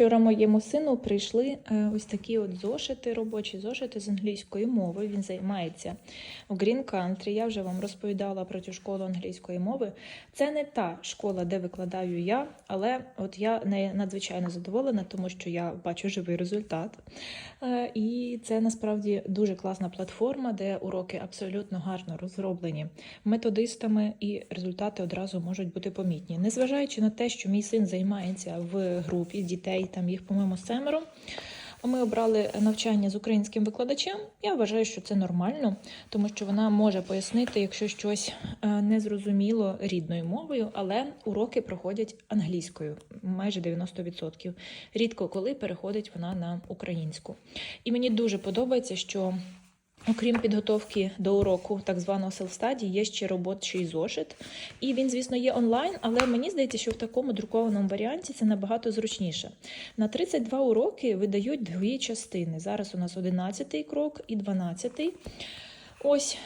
Вчора моєму сину прийшли е, ось такі от зошити, робочі зошити з англійської мови. Він займається у Green Country. Я вже вам розповідала про цю школу англійської мови. Це не та школа, де викладаю я, але от я не надзвичайно задоволена, тому що я бачу живий результат. Е, І це насправді дуже класна платформа, де уроки абсолютно гарно розроблені методистами, і результати одразу можуть бути помітні. Незважаючи на те, що мій син займається в групі дітей, там їх, по-моєму, семеро. Ми обрали навчання з українським викладачем. Я вважаю, що це нормально, тому що вона може пояснити, якщо щось е, незрозуміло рідною мовою, але уроки проходять англійською, майже 90%. Рідко коли переходить вона на українську. І мені дуже подобається, що Окрім підготовки до уроку так званого селфстаді, є ще робочий зошит. І він, звісно, є онлайн, але мені здається, що в такому друкованому варіанті це набагато зручніше. На 32 уроки видають дві частини. Зараз у нас 11 крок і 12. Ось,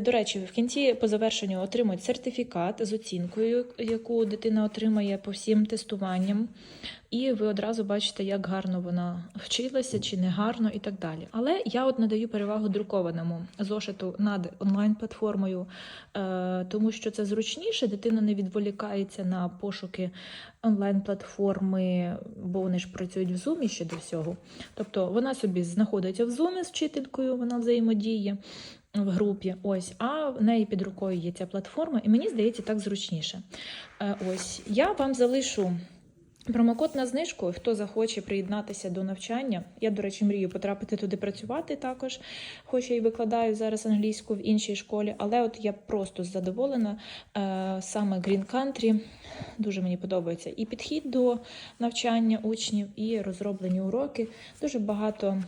до речі, в кінці по завершенню отримують сертифікат з оцінкою, яку дитина отримає по всім тестуванням. І ви одразу бачите, як гарно вона вчилася чи не гарно, і так далі. Але я от надаю перевагу друкованому зошиту над онлайн-платформою, е, тому що це зручніше, дитина не відволікається на пошуки онлайн-платформи, бо вони ж працюють в Zoom ще до всього. Тобто вона собі знаходиться в Zoom з вчителькою, вона взаємодіє в групі. Ось, а в неї під рукою є ця платформа, і мені здається, так зручніше. Е, Ось я вам залишу. Промокод на знижку, хто захоче приєднатися до навчання. Я, до речі, мрію потрапити туди працювати також, хоч я і викладаю зараз англійську в іншій школі, але от я просто задоволена е, саме Green Country. Дуже мені подобається і підхід до навчання учнів, і розроблені уроки. Дуже багато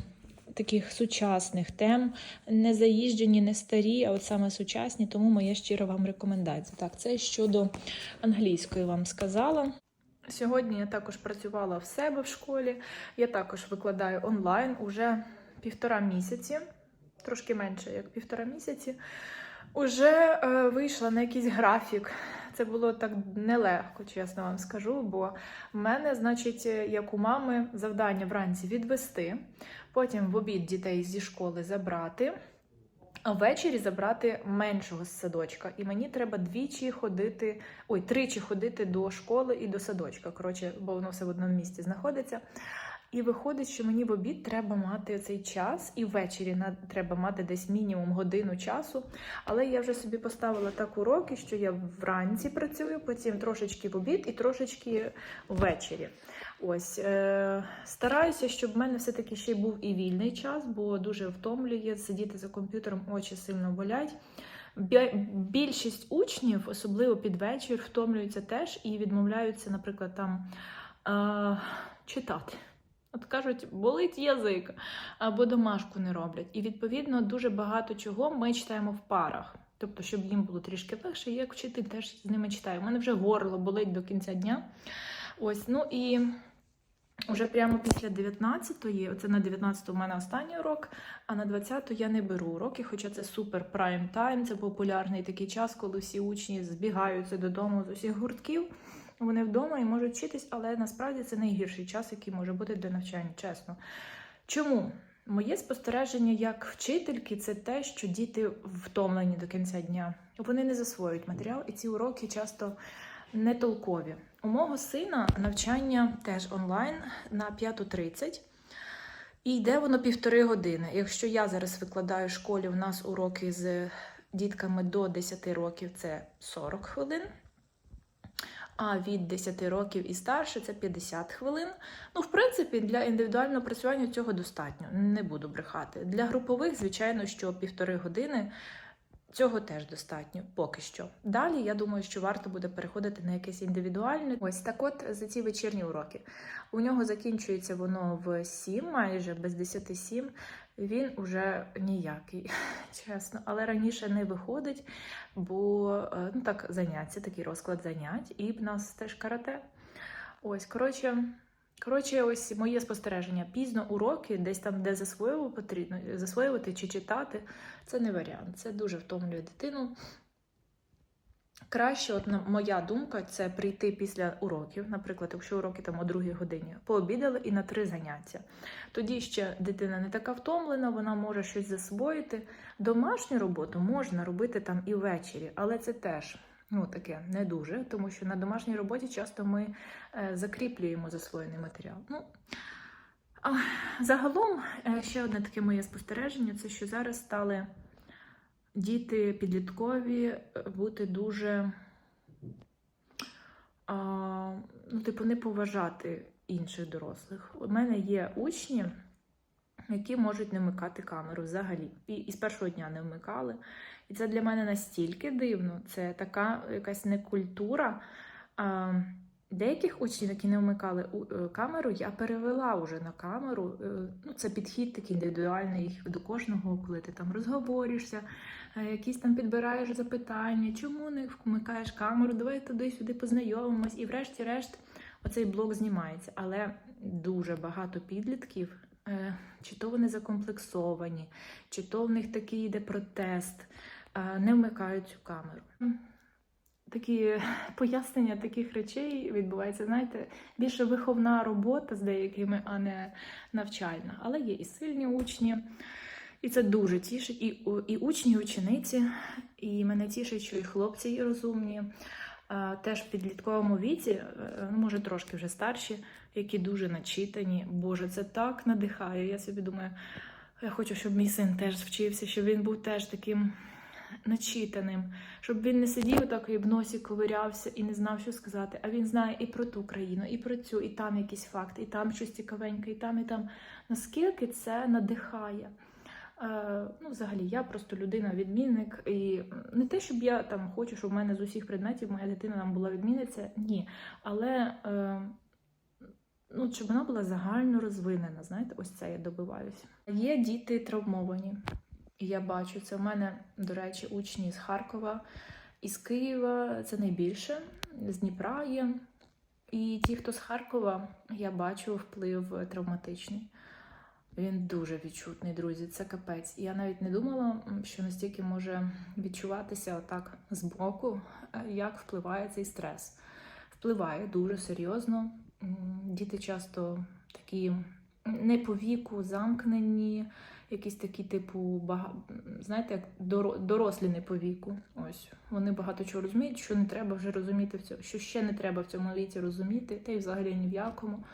таких сучасних тем, не заїжджені, не старі, а от саме сучасні, тому моя щира вам рекомендація. Так, це щодо англійської вам сказала. Сьогодні я також працювала в себе в школі. Я також викладаю онлайн уже півтора місяці, трошки менше як півтора місяці. Уже е, вийшла на якийсь графік. Це було так нелегко, чесно вам скажу. Бо в мене, значить, як у мами, завдання вранці відвести, потім в обід дітей зі школи забрати. А ввечері забрати меншого з садочка. І мені треба двічі ходити, ой, тричі ходити до школи і до садочка. Коротше, бо воно все в одному місці знаходиться. І виходить, що мені в обід треба мати цей час, і ввечері треба мати десь мінімум годину часу. Але я вже собі поставила так уроки, що я вранці працюю, потім трошечки в обід і трошечки ввечері. Ось е, стараюся, щоб в мене все-таки ще й був і вільний час, бо дуже втомлює сидіти за комп'ютером, очі сильно болять. Більшість учнів, особливо під вечір, втомлюються теж і відмовляються, наприклад, там е, читати. От кажуть, болить язик або домашку не роблять. І відповідно дуже багато чого ми читаємо в парах. Тобто, щоб їм було трішки легше, як вчитель теж з ними читаю. У мене вже горло болить до кінця дня. Ось, ну і вже прямо після 19-ї, оце на 19-ту у мене останній урок, а на 20-ту я не беру уроки, хоча це супер прайм тайм, це популярний такий час, коли всі учні збігаються додому з усіх гуртків. Вони вдома і можуть вчитись, але насправді це найгірший час, який може бути для навчання, чесно. Чому? Моє спостереження як вчительки це те, що діти втомлені до кінця дня. Вони не засвоюють матеріал, і ці уроки часто не толкові. У мого сина навчання теж онлайн на 5.30. І йде воно півтори години. Якщо я зараз викладаю в школі, у нас уроки з дітками до 10 років це 40 хвилин. А від 10 років і старше це 50 хвилин. Ну, в принципі, для індивідуального працювання цього достатньо. Не буду брехати. Для групових, звичайно, що півтори години цього теж достатньо поки що. Далі я думаю, що варто буде переходити на якесь індивідуальне. Ось так от за ці вечірні уроки. У нього закінчується воно в 7, майже без 10 7. Він уже ніякий, чесно. Але раніше не виходить, бо е, ну так заняття, такий розклад занять, і в нас теж карате. Ось, коротше. Коротше, ось моє спостереження. Пізно уроки, десь там, де засвоювати потрібно, засвоювати чи читати, це не варіант. Це дуже втомлює дитину. Краще, от моя думка, це прийти після уроків, наприклад, якщо уроки там о другій годині, пообідали і на три заняття. Тоді ще дитина не така втомлена, вона може щось засвоїти. Домашню роботу можна робити там і ввечері, але це теж ну таке не дуже, тому що на домашній роботі часто ми е, закріплюємо засвоєний матеріал. Ну, а, загалом, е, ще одне таке моє спостереження: це що зараз стали діти підліткові е, бути дуже, а, ну, типу, не поважати інших дорослих. У мене є учні, які можуть не вмикати камеру взагалі. І, і з першого дня не вмикали. І це для мене настільки дивно, це така якась некультура. А, Деяких учнів, які не вмикали у- е, камеру, я перевела вже на камеру. Е, Ну, це підхід такий індивідуальний до кожного, коли ти там розговоришся, е, якісь там підбираєш запитання, чому не вмикаєш камеру, давай туди-сюди познайомимось. І врешті-решт оцей блок знімається. Але дуже багато підлітків, чи то вони закомплексовані, чи то в них такий йде протест, не вмикають цю камеру. Такі пояснення таких речей відбувається, знаєте, більше виховна робота з деякими, а не навчальна. Але є і сильні учні, і це дуже тішить. І, і учні, і учениці, і мене тішить, що і хлопці є розумні. Теж в підлітковому віці, е, ну може трошки вже старші, які дуже начитані. Боже, це так надихає. Я собі думаю, я хочу, щоб мій син теж вчився, щоб він був теж таким начитаним, щоб він не сидів так і в носі ковирявся і не знав, що сказати. А він знає і про ту країну, і про цю, і там якісь факти, і там щось цікавеньке, і там, і там. Наскільки це надихає? Е, ну, взагалі, я просто людина-відмінник, і не те, щоб я там хочу, щоб в мене з усіх предметів моя дитина там була відмінниця, ні. Але е, ну, щоб вона була загально розвинена, знаєте, ось це я добиваюся. Є діти травмовані. Я бачу, це в мене, до речі, учні з Харкова, із Києва це найбільше, з Дніпра є. І ті, хто з Харкова, я бачу вплив травматичний. Він дуже відчутний, друзі, це капець. Я навіть не думала, що настільки може відчуватися отак збоку, е, як впливає цей стрес. Впливає дуже серйозно. Діти часто такі не по віку, замкнені, якісь такі, типу, бага... знаєте, як дорослі не по віку. Ось вони багато чого розуміють, що не треба вже розуміти в цьому, що ще не треба в цьому віці розуміти, та й взагалі ні в якому.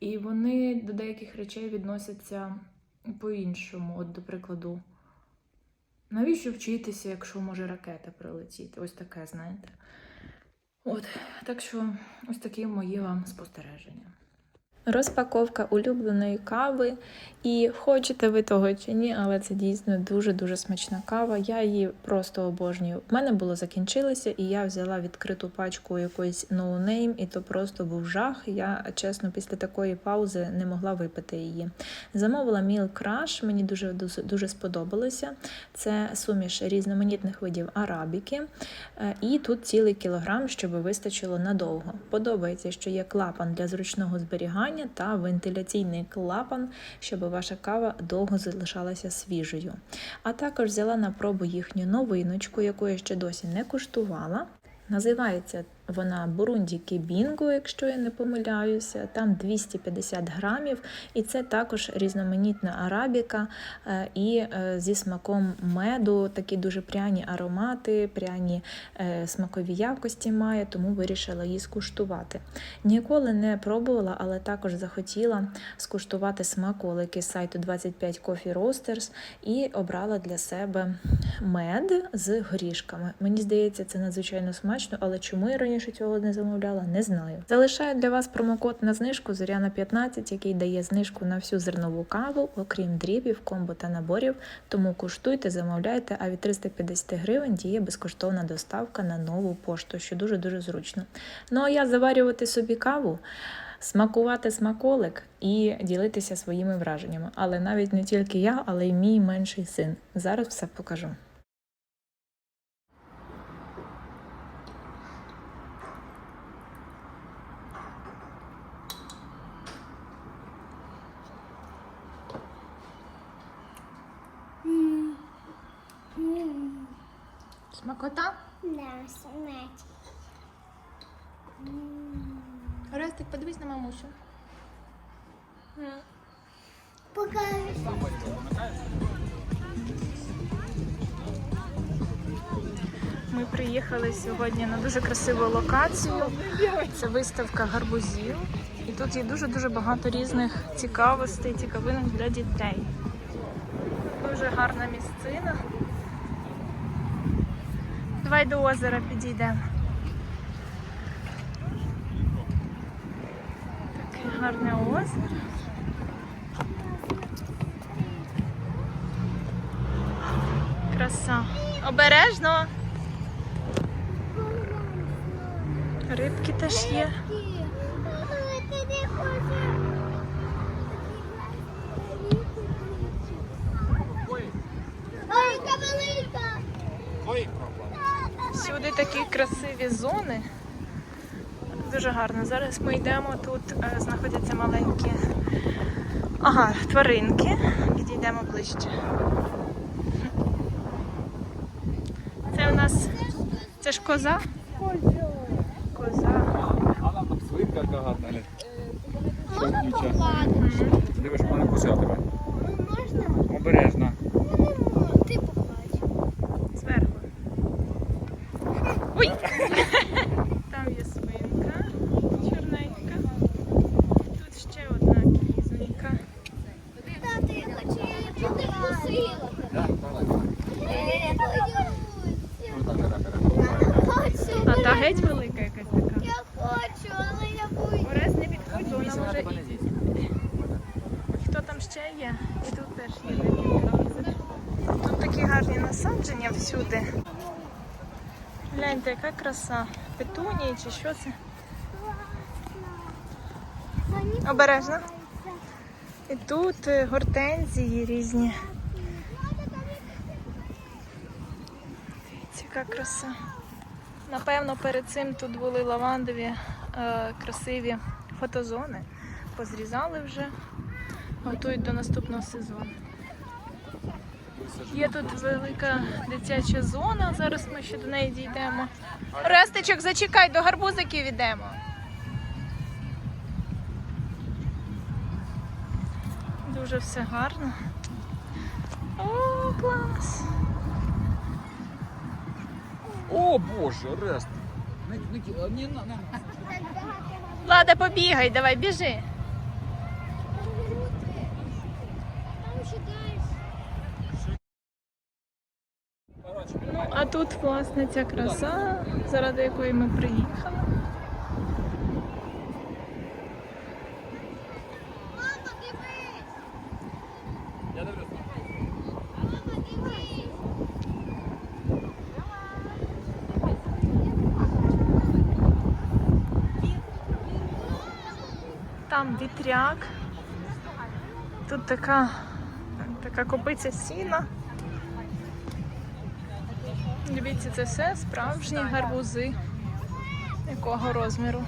І вони до деяких речей відносяться по-іншому. От, до прикладу, навіщо вчитися, якщо може ракета прилетіти? Ось таке, знаєте. От, так що ось такі мої вам спостереження. Розпаковка улюбленої кави. І хочете ви того чи ні, але це дійсно дуже-дуже смачна кава. Я її просто обожнюю. У мене було закінчилося, і я взяла відкриту пачку якоїсь no і то просто був жах. Я чесно після такої паузи не могла випити її. Замовила Milk Crush, мені дуже дуже, дуже сподобалося. Це суміш різноманітних видів арабіки. Е, І тут цілий кілограм, щоб вистачило надовго. Подобається, що є клапан для зручного зберігання та вентиляційний клапан, щоб ваша кава довго залишалася свіжою. А також взяла на пробу їхню новиночку, яку я ще досі не куштувала. Називається вона Бурунді Кібінго, якщо я не помиляюся. Там 250 грамів, і це також різноманітна арабіка е, і е, зі смаком меду, такі дуже пряні аромати, пряні е, смакові якості має, тому вирішила її скуштувати. Ніколи не пробувала, але також захотіла скуштувати смаколики з сайту 25 Coffee Roasters і обрала для себе мед з горішками. Мені здається, це надзвичайно смачно, але чому я раніше цього не замовляла, не знаю. Залишаю для вас промокод на знижку Зоряна 15, який дає знижку на всю зернову каву, окрім дрібів, комбо та наборів. Тому куштуйте, замовляйте, а від 350 гривень діє безкоштовна доставка на нову пошту, що дуже дуже зручно. Ну а я заварювати собі каву. Смакувати смаколик і ділитися своїми враженнями. Але навіть не тільки я, але й мій менший син. Зараз все покажу. Смакота? Да, смачно. Рестик, подивись на мамусю. Покажи. Ми приїхали сьогодні на дуже красиву локацію. Це виставка гарбузів. І тут є дуже-дуже багато різних цікавостей, цікавинок для дітей. Дуже гарна місцина. Давай до озера підійдемо. Таке гарне озеро. Краса. Обережно. Рибки теж є. Не хочеш. Ой, велика. Всюди такі красиві зони. Дуже гарно. Зараз ми йдемо. Тут е, знаходяться маленькі ага, тваринки. Підійдемо ближче. Це у нас це ж коза? Коза. А нам там свинка яка гарна. Можна. Дивиш, вона кусає тебе. Можна? Обережно. Ти погладь. Зверху. Ой! Там є свинка чорненька. Тут ще одна кізонька. Тати, я хочу її підкусила. Да, давай, давай. Я боюсь. Отак, отак, отак. Хочу. А та геть велика якась така. Я хочу, але я боюсь. Орес не підходь, бо вона Вона може тебе не і з'їсть. Хто там ще є? І тут теж є декілька озер. Тут такі гарні насадження всюди. Гляньте, яка краса. Петунії чи що це? Обережно. І тут е, гортензії різні. Дивіться, яка краса. Напевно, перед цим тут були лавандові е, красиві фотозони. Позрізали вже, готують до наступного сезону. Є тут велика дитяча зона, зараз ми ще до неї дійдемо. Рестичок, зачекай, до гарбузиків йдемо. Дуже все гарно. О, клас! О, боже, Рест. Не, не, не, на, на. Влада, побігай, давай, біжи. Там ще далі. Ну, а тут, власне, ця краса, заради якої ми приїхали. Там вітряк. Тут така, така копиця сіна. Дивіться, це все справжні гарбузи. Якого розміру?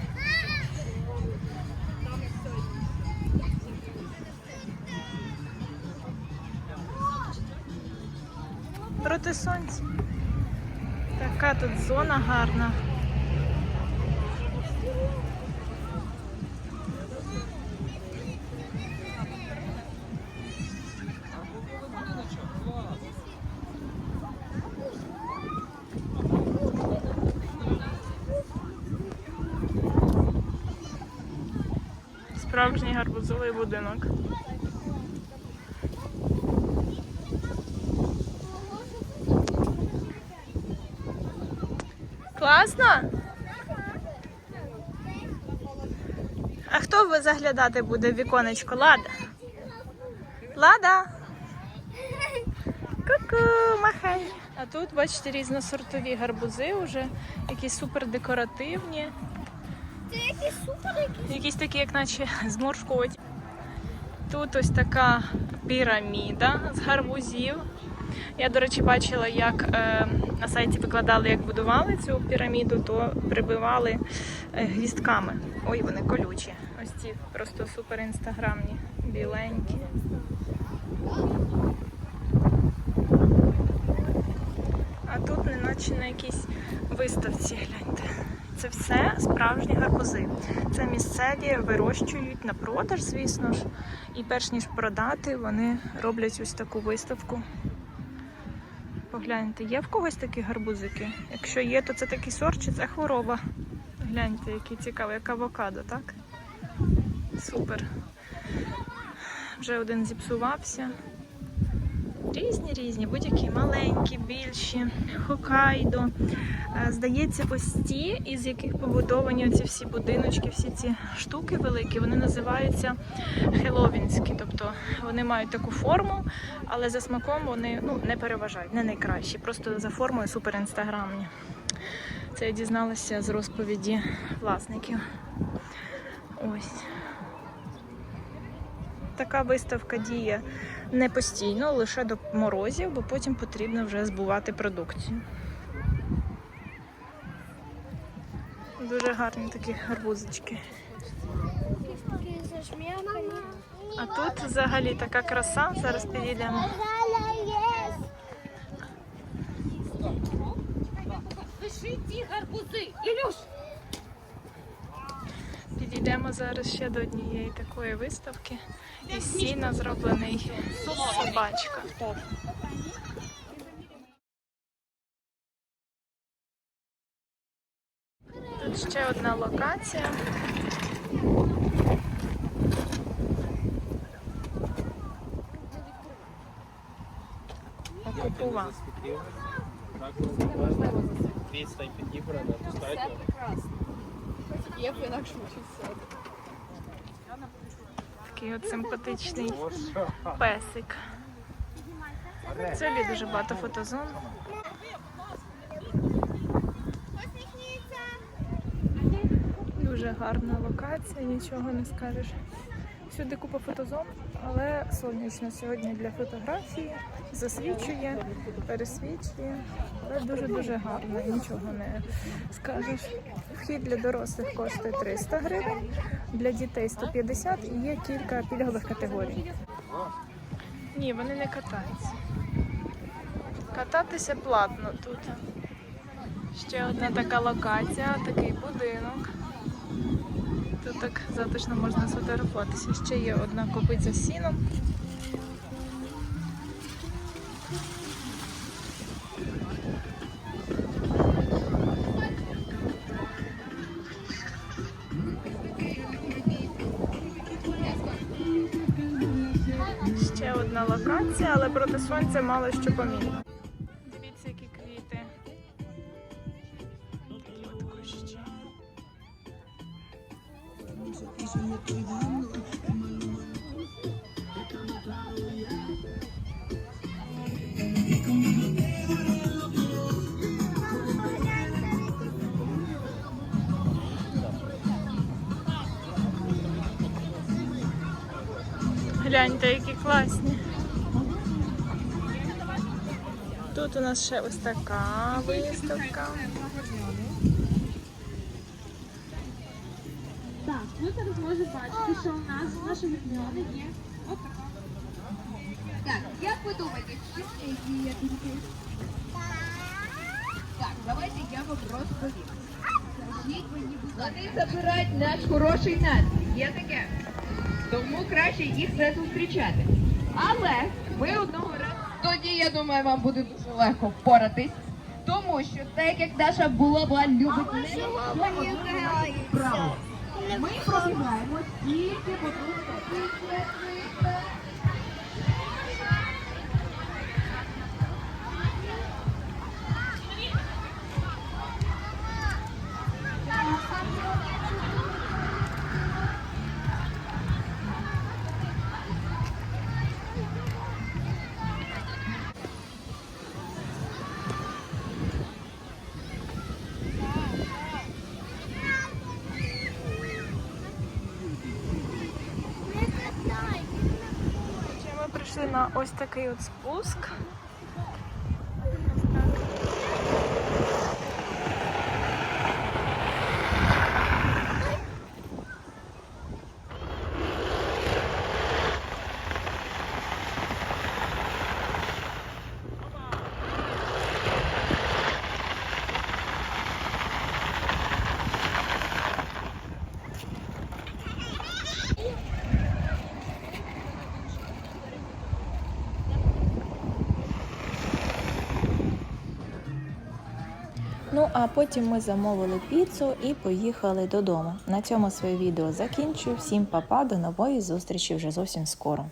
Проти сонця. Така тут зона гарна. Справжній гарбузовий будинок. Класно? А хто ви заглядати буде в віконечко? Лада? Лада? Ку-ку, махай. А тут, бачите, різносортові гарбузи вже, якісь супер декоративні. Це якісь супер якісь. Такі, як наче зморшковані. Тут ось така піраміда з гарбузів. Я, до речі, бачила, як е, на сайті викладали, як будували цю піраміду, то прибивали е, гвістками. Ой, вони колючі. Ось ці просто супер інстаграмні, біленькі. А тут неначе наче на якійсь виставці. Гляньте. Це все справжні гарбузи. Це місцеві вирощують на продаж, звісно ж. І перш ніж продати, вони роблять ось таку виставку. Погляньте, є в когось такі гарбузики? Якщо є, то це такий сорт чи це хвороба. Гляньте, який цікавий, як авокадо, так? Супер. Вже один зіпсувався. Різні різні, будь-які маленькі, більші, хокайдо. Е, Здається, ось ті, із яких побудовані ці всі будиночки, всі ці штуки великі, вони називаються хеловінські. Тобто вони мають таку форму, але за смаком вони ну, не переважають, не найкращі. Просто за формою супер інстаграмні. Це я дізналася з розповіді власників. Ось. Така виставка діє не постійно, лише до морозів, бо потім потрібно вже збувати продукцію. Дуже гарні такі гарбузочки. А тут взагалі така краса. Зараз підійдемо. Пиши ті гарбузи. Ілюш! Підійдемо зараз ще до однієї такої виставки. Із сіна зроблений собачка. Тут ще одна локація. Окупува. Відстань підібрана, достатньо. Є б інакше вчився. Такий от симпатичний песик. Взагалі дуже багато фотозон. Дуже гарна локація, нічого не скажеш. Всюди купа фотозон, але сонячно сьогодні для фотографії засвічує, пересвічує. Але дуже-дуже гарно, нічого не скажеш. Вхід для дорослих коштує 300 гривень, для дітей 150 і є кілька пільгових категорій. Ні, вони не катаються. Кататися платно тут. Ще одна така локація, такий будинок. Тут так затишно можна сфотографуватися. Ще є одна копиця з сіном. Ще одна локація, але проти сонця мало що помітно. Нас ще ось така виставка. Так, ви зараз можете бачити, що у нас в нашому регіоні є отака. Так, як ви думаєте, чи це є тільки? Так, давайте я вам розповім. Скажіть мені, будь ласка. Вони забирають наш хороший настрій. Є таке. Тому краще їх не зустрічати. Але ви одного. Тоді, я думаю, вам буде дуже легко впоратись. Тому що так як наша булава любить не. Ми пробігаємо тільки по ту сторону. Прийшли на ось такий от спуск. Ну а потім ми замовили піцу і поїхали додому. На цьому своє відео закінчую. Всім па-па, до нової зустрічі вже зовсім скоро.